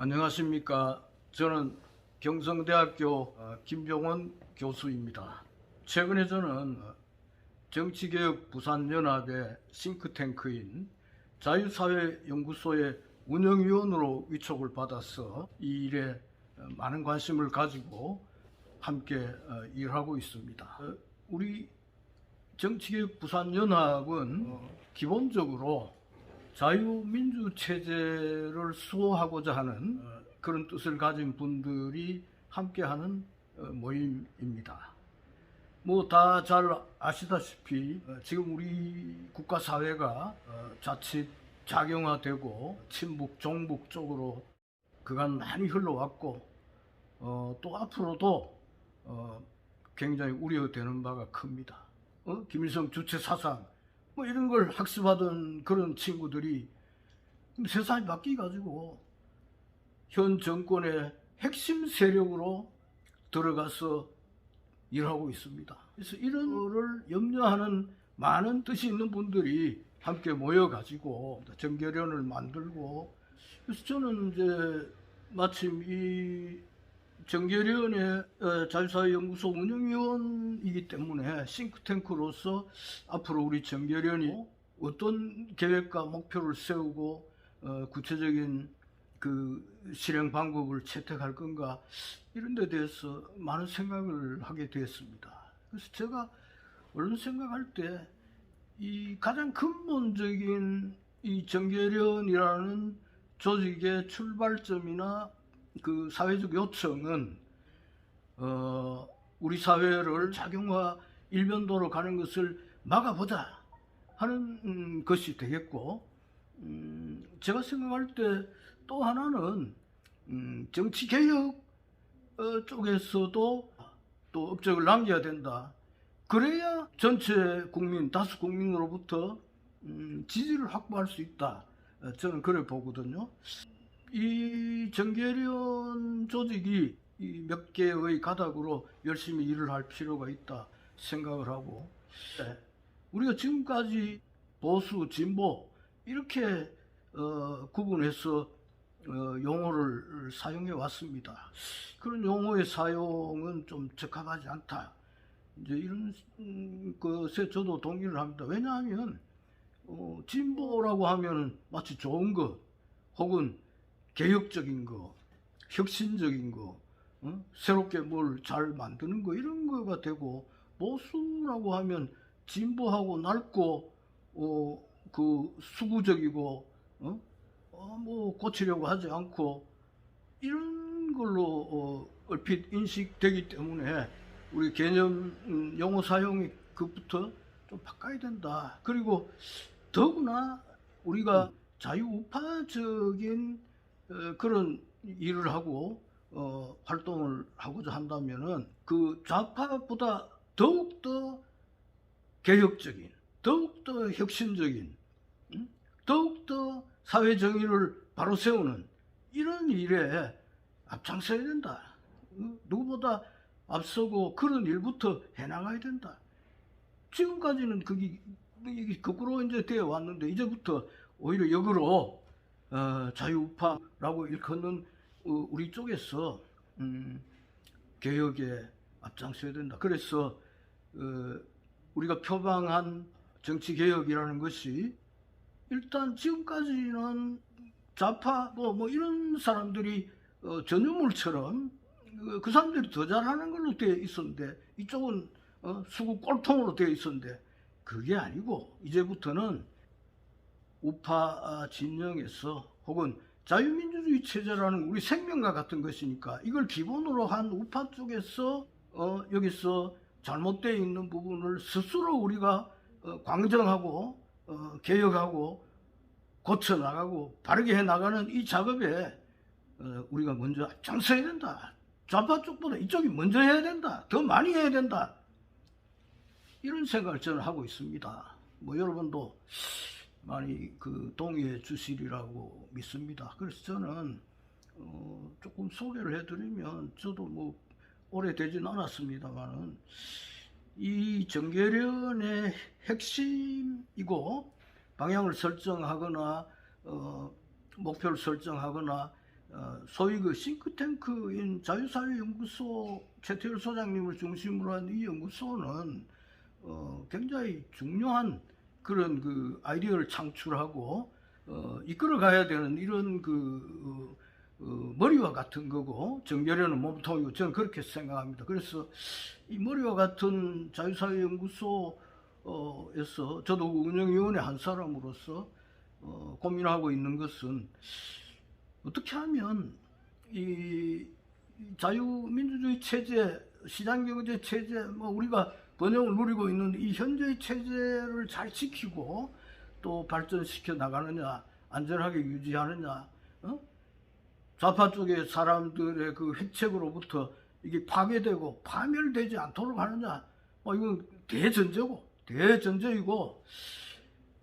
안녕하십니까. 저는 경성대학교 어, 김병원 교수입니다. 최근에 저는 어, 정치개혁 부산연합의 싱크탱크인 자유사회연구소의 운영위원으로 위촉을 받아서 이 일에 어, 많은 관심을 가지고 함께 어, 일하고 있습니다. 어, 우리 정치개혁 부산연합은 어, 기본적으로 자유민주 체제를 수호하고자 하는 어, 그런 뜻을 가진 분들이 함께하는 어, 모임입니다. 뭐 다 잘 아시다시피 어, 지금 우리 국가 사회가 어, 자칫 작용화되고 친북 종북 쪽으로 그간 많이 흘러왔고 어, 또 앞으로도 어, 굉장히 우려되는 바가 큽니다. 어? 김일성 주체 사상 뭐 이런 걸 학습하던 그런 친구들이 세상이 바뀌가지고 현 정권의 핵심 세력으로 들어가서 일하고 있습니다. 그래서 이런 거를 염려하는 많은 뜻이 있는 분들이 함께 모여가지고 정결연을 만들고 그래서 저는 이제 마침 이 정결연의 어, 자유사회연구소 운영위원이기 때문에 싱크탱크로서 앞으로 우리 정결연이 어떤 계획과 목표를 세우고 어, 구체적인 그 실행 방법을 채택할 건가 이런 데 대해서 많은 생각을 하게 되었습니다. 그래서 제가 얼른 생각할 때 이 가장 근본적인 이 정결연이라는 조직의 출발점이나 그 사회적 요청은 어, 우리 사회를 작용화 일변도로 가는 것을 막아보자 하는 음, 것이 되겠고 음, 제가 생각할 때 또 하나는 음, 정치 개혁 어, 쪽에서도 또 업적을 남겨야 된다. 그래야 전체 국민 다수 국민으로부터 음, 지지를 확보할 수 있다. 어, 저는 그래 보거든요. 이 정계련 조직이 이 몇 개의 가닥으로 열심히 일을 할 필요가 있다 생각을 하고 네. 우리가 지금까지 보수 진보 이렇게 어, 구분해서 어, 용어를 사용해 왔습니다. 그런 용어의 사용은 좀 적합하지 않다. 이제 이런 음, 것에 저도 동의를 합니다. 왜냐하면 어, 진보라고 하면은 마치 좋은 것 혹은 개혁적인 거, 혁신적인 거, 어? 새롭게 뭘 잘 만드는 거 이런 거가 되고 보수라고 하면 진보하고 낡고 어, 그 수구적이고 어? 어, 뭐 고치려고 하지 않고 이런 걸로 어, 얼핏 인식되기 때문에 우리 개념 음, 용어 사용이 그부터 좀 바꿔야 된다. 그리고 더구나 우리가 자유우파적인 어, 그런 일을 하고 어, 활동을 하고자 한다면은 그 좌파보다 더욱더 개혁적인, 더욱더 혁신적인, 음? 더욱더 사회 정의를 바로 세우는 이런 일에 앞장서야 된다. 음? 누구보다 앞서고 그런 일부터 해나가야 된다. 지금까지는 그게 거꾸로 이제 되어 왔는데 이제부터 오히려 역으로 어, 자유우파라고 일컫는 어, 우리 쪽에서 음, 개혁에 앞장서야 된다. 그래서 어, 우리가 표방한 정치 개혁이라는 것이 일단 지금까지는 좌파 뭐, 뭐 이런 사람들이 어, 전유물처럼 그, 그 사람들이 더 잘하는 걸로 되어 있었는데 이쪽은 어, 수구 꼴통으로 되어 있었는데 그게 아니고 이제부터는 우파 아, 진영에서 혹은 자유민주주의 체제라는 우리 생명과 같은 것이니까 이걸 기본으로 한 우파 쪽에서 어, 여기서 잘못되어 있는 부분을 스스로 우리가 어, 광정하고 어, 개혁하고 고쳐 나가고 바르게 해 나가는 이 작업에 어, 우리가 먼저 앞장서야 된다. 좌파 쪽보다 이쪽이 먼저 해야 된다. 더 많이 해야 된다. 이런 생각을 저는 하고 있습니다. 뭐 여러분도 많이 그 동의해 주시리라고 믿습니다. 그래서 저는 어, 조금 소개를 해드리면 저도 뭐 오래되진 않았습니다만은 이 정계련의 핵심이고 방향을 설정하거나 어, 목표를 설정하거나 어, 소위 그 싱크탱크인 자유사회연구소 최태일 소장님을 중심으로 한 이 연구소는 어, 굉장히 중요한 그런 그 아이디어를 창출하고 어, 이끌어 가야 되는 이런 그 어, 어, 머리와 같은 거고 정결에는 몸통이고 저는 그렇게 생각합니다. 그래서 이 머리와 같은 자유사회연구소에서 저도 그 운영위원회 한 사람으로서 어, 고민하고 있는 것은 어떻게 하면 이 자유민주주의 체제, 시장경제 체제, 뭐 우리가 번영을 누리고 있는 이 현재의 체제를 잘 지키고 또 발전시켜 나가느냐, 안전하게 유지하느냐, 어? 좌파 쪽의 사람들의 그 획책으로부터 이게 파괴되고 파멸되지 않도록 하느냐, 뭐 이건 대전제고, 대전제이고,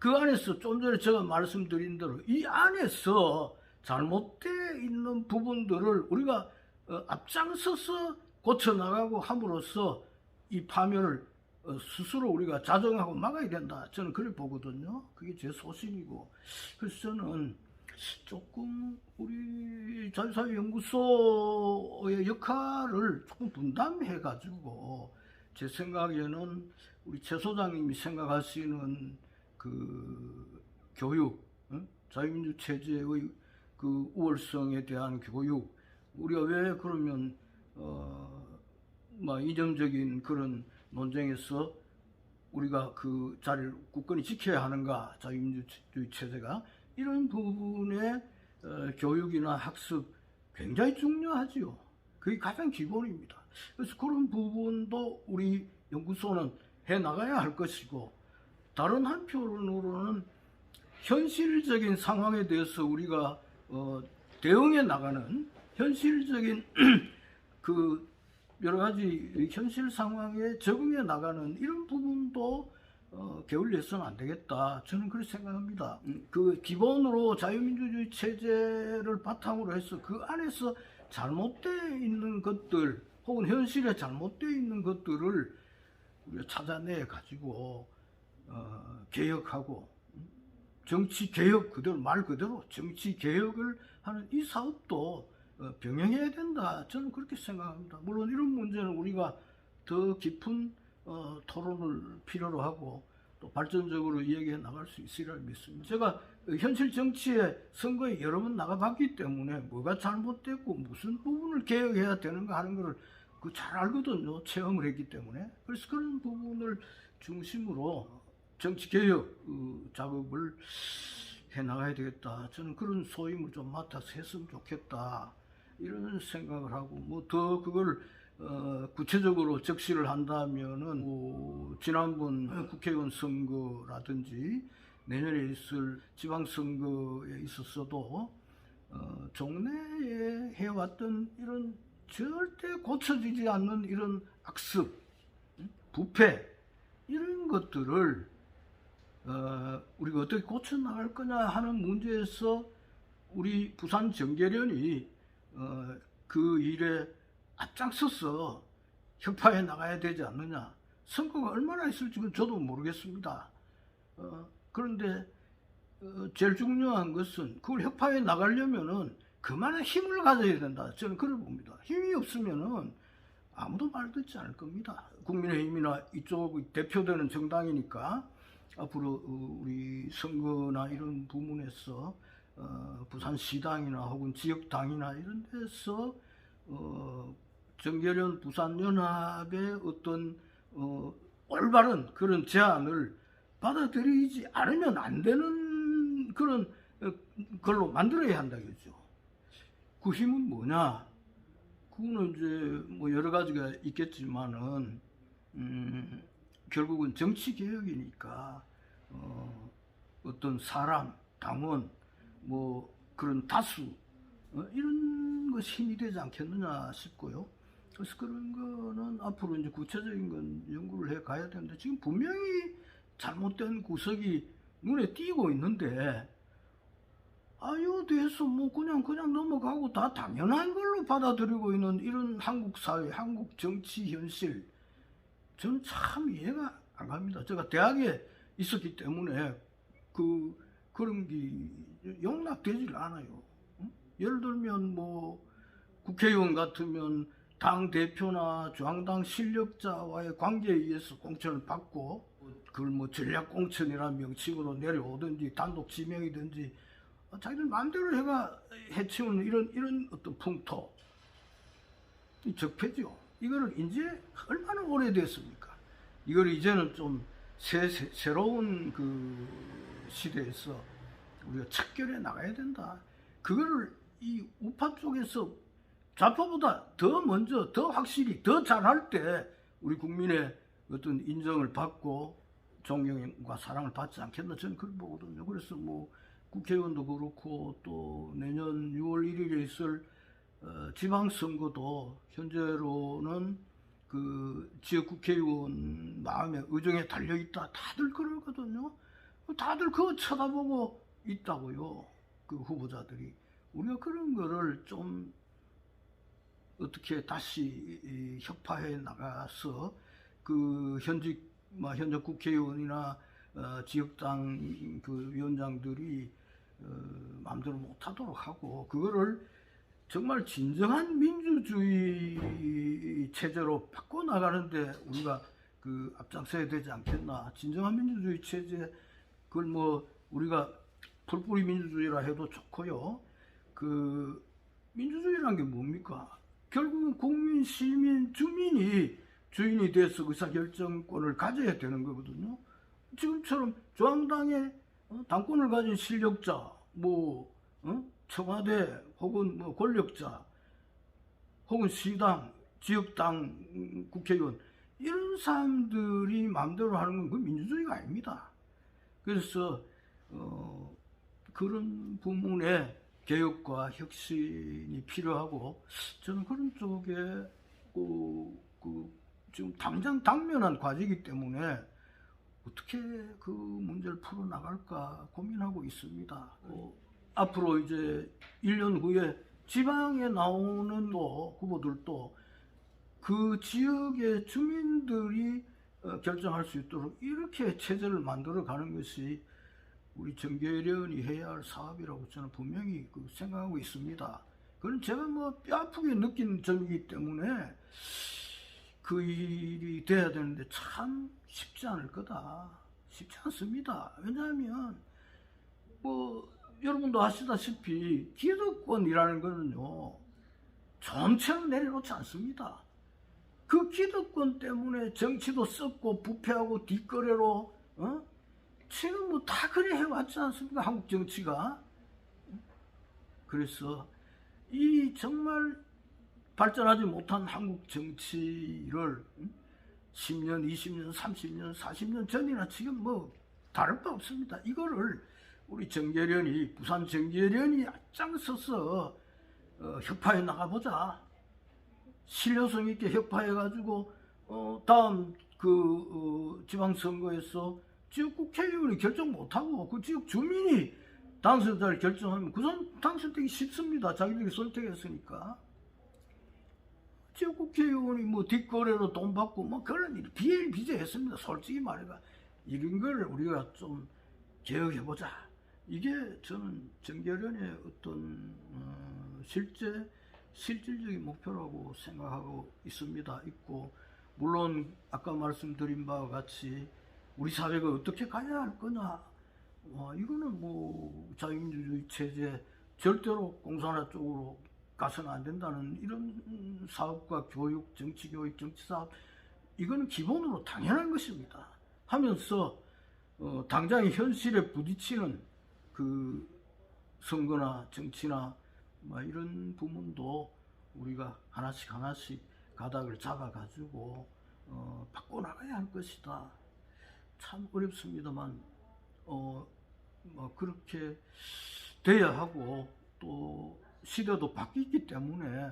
그 안에서 좀 전에 제가 말씀드린 대로 이 안에서 잘못되어 있는 부분들을 우리가 어, 앞장서서 고쳐나가고 함으로써 이 파멸을 어, 스스로 우리가 자정하고 막아야 된다. 저는 그렇게 보거든요. 그게 제 소신이고. 그래서 저는 조금 우리 자유사회연구소의 역할을 조금 분담해가지고 제 생각에는 우리 최 소장님이 생각하시는 그 교육, 응? 자유민주 체제의 그 우월성에 대한 교육, 우리가 왜 그러면 어, 뭐 이념적인 그런 논쟁에서 우리가 그 자리를 굳건히 지켜야 하는가 자유민주주의 체제가 이런 부분의 어, 교육이나 학습 굉장히 중요하지요. 그게 가장 기본입니다. 그래서 그런 부분도 우리 연구소는 해 나가야 할 것이고 다른 한편으로는 현실적인 상황에 대해서 우리가 어, 대응해 나가는 현실적인 그 여러 가지 현실 상황에 적응해 나가는 이런 부분도 어, 게을리해서는 안 되겠다. 저는 그렇게 생각합니다. 음, 그 기본으로 자유민주주의 체제를 바탕으로 해서 그 안에서 잘못되어 있는 것들 혹은 현실에 잘못되어 있는 것들을 찾아내 가지고 어, 개혁하고 음, 정치 개혁 그대로 말 그대로 정치 개혁을 하는 이 사업도 어, 병행해야 된다. 저는 그렇게 생각합니다. 물론 이런 문제는 우리가 더 깊은 어, 토론을 필요로 하고 또 발전적으로 이야기해 나갈 수 있으리라 믿습니다. 제가 현실 정치에 선거에 여러 번 나가봤기 때문에 뭐가 잘못됐고 무슨 부분을 개혁해야 되는가 하는 것을 그 잘 알거든요. 체험을 했기 때문에. 그래서 그런 부분을 중심으로 정치 개혁 어, 작업을 해 나가야 되겠다. 저는 그런 소임을 좀 맡아서 했으면 좋겠다. 이런 생각을 하고 뭐 더 그걸 어, 구체적으로 적시를 한다면은 뭐 지난번 국회의원 선거라든지 내년에 있을 지방선거에 있었어도 어, 종래에 해왔던 이런 절대 고쳐지지 않는 이런 악습, 응? 부패 이런 것들을 어, 우리가 어떻게 고쳐 나갈 거냐 하는 문제에서 우리 부산 정계련이 어, 그 일에 앞장서서 협파해 나가야 되지 않느냐. 선거가 얼마나 있을지는 저도 모르겠습니다. 어, 그런데 어, 제일 중요한 것은 그걸 협파해 나가려면은 그만한 힘을 가져야 된다. 저는 그걸 봅니다. 힘이 없으면은 아무도 말 듣지 않을 겁니다. 국민의힘이나 이쪽 대표되는 정당이니까 앞으로 어, 우리 선거나 이런 부문에서 어, 부산시당이나 혹은 지역당이나 이런 데서 어, 정계련 부산연합의 어떤 어, 올바른 그런 제안을 받아들이지 않으면 안 되는 그런 어, 걸로 만들어야 한다겠죠. 그 힘은 뭐냐? 그거는 이제 뭐 여러 가지가 있겠지만은 음, 결국은 정치 개혁이니까 어, 어떤 사람, 당원, 뭐 그런 다수 어, 이런 것이 힘이 되지 않겠느냐 싶고요. 그래서 그런 거는 앞으로 이제 구체적인 건 연구를 해 가야 되는데 지금 분명히 잘못된 구석이 눈에 띄고 있는데 아유 대해서 뭐 그냥 그냥 넘어가고 다 당연한 걸로 받아들이고 있는 이런 한국 사회, 한국 정치 현실 저는 참 이해가 안 갑니다. 제가 대학에 있었기 때문에 그 그런 게 용납되질 않아요. 응? 예를 들면 뭐 국회의원 같으면 당 대표나 중앙당 실력자와의 관계에 의해서 공천을 받고 그걸 뭐 전략 공천이라는 명칭으로 내려오든지 단독 지명이든지 자기들 마음대로 해가 해치우는 이런 이런 어떤 풍토 이 적폐죠. 이거를 이제 얼마나 오래됐습니까? 이걸 이제는 좀 새, 새, 새로운 그 시대에서 우리가 척결해 나가야 된다. 그거를 이 우파 쪽에서 좌파보다 더 먼저, 더 확실히, 더 잘할 때 우리 국민의 어떤 인정을 받고 존경과 사랑을 받지 않겠나 저는 그걸 보거든요. 그래서 뭐 국회의원도 그렇고 또 내년 6월 1일에 있을 어, 지방선거도 현재로는 그 지역 국회의원 마음의 의정에 달려 있다. 다들 그러거든요. 다들 그거 쳐다보고 있다고요. 그 후보자들이 우리가 그런 거를 좀 어떻게 다시 이 협파해 나가서 그 현직 뭐 현역 국회의원이나 어, 지역당 그 위원장들이 어, 마음대로 못하도록 하고 그거를 정말 진정한 민주주의 체제로 바꿔 나가는데 우리가 그 앞장서야 되지 않겠나. 진정한 민주주의 체제 그걸 뭐 우리가 풀뿌리 민주주의라 해도 좋고요. 그 민주주의란 게 뭡니까? 결국은 국민, 시민, 주민이 주인이 돼서 의사결정권을 가져야 되는 거거든요. 지금처럼 중앙당의 어, 당권을 가진 실력자, 뭐 어? 청와대 혹은 뭐 권력자, 혹은 시당, 지역당 국회의원 이런 사람들이 마음대로 하는 건 그 민주주의가 아닙니다. 그래서 어, 그런 부분에 개혁과 혁신이 필요하고 저는 그런 쪽에 그, 그 지금 당장 당면한 과제이기 때문에 어떻게 그 문제를 풀어 나갈까 고민하고 있습니다. 어, 앞으로 이제 1년 후에 지방에 나오는 또 후보들도 그 지역의 주민들이 어, 결정할 수 있도록 이렇게 체제를 만들어 가는 것이 우리 정계련이 해야 할 사업이라고 저는 분명히 그 생각하고 있습니다. 그건 제가 뭐 뼈아프게 느낀 점이기 때문에 그 일이 돼야 되는데 참 쉽지 않을 거다. 쉽지 않습니다. 왜냐하면 뭐 여러분도 아시다시피 기득권이라는 거는요 전체를 내려놓지 않습니다. 그 기득권 때문에 정치도 썩고 부패하고 뒷거래로 어? 지금 뭐 다 그래 해왔지 않습니까? 한국 정치가. 그래서 이 정말 발전하지 못한 한국 정치를 10년, 20년, 30년, 40년 전이나 지금 뭐 다를 바 없습니다. 이거를 우리 정계련이 부산 정계련이 앞장서서 어, 협파해 나가보자. 신뢰성 있게 협파해가지고 어, 다음 그 어, 지방선거에서 지역 국회의원이 결정 못하고 그 지역 주민이 당선자를 결정하면 그 사람 당선되기 쉽습니다. 자기들이 선택했으니까. 지역 국회의원이 뭐 뒷거래로 돈 받고 뭐 그런 일 비일비재했습니다. 솔직히 말해가 이런 걸 우리가 좀 개혁해보자. 이게 저는 정결련의 어떤 어, 실제 실질적인 목표라고 생각하고 있습니다. 있고 물론 아까 말씀드린 바와 같이 우리 사회가 어떻게 가야 할 거냐. 와, 이거는 뭐 자유민주주의 체제 절대로 공산화 쪽으로 가서는 안 된다는 이런 사업과 교육, 정치 교육, 정치 사업 이거는 기본으로 당연한 것입니다. 하면서 어, 당장의 현실에 부딪히는 그 선거나 정치나 뭐 이런 부분도 우리가 하나씩 하나씩 가닥을 잡아가지고 어, 바꿔나가야 할 것이다. 참 어렵습니다만 어, 뭐 그렇게 돼야 하고 또 시대도 바뀌기 때문에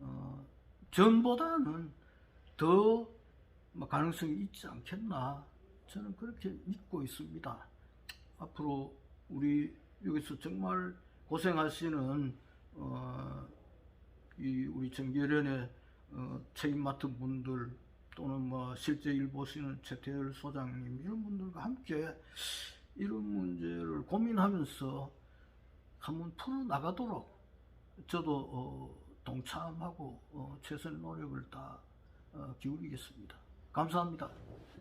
어, 전보다는 더뭐 가능성이 있지 않겠나 저는 그렇게 믿고 있습니다. 앞으로 우리 여기서 정말 고생하시는 어, 이 우리 정계련의 어, 책임 맡은 분들 또는 뭐 실제 일 보시는 최태열 소장님 이런 분들과 함께 이런 문제를 고민하면서 한번 풀어 나가도록 저도 어, 동참하고 어, 최선의 노력을 다 어, 기울이겠습니다. 감사합니다.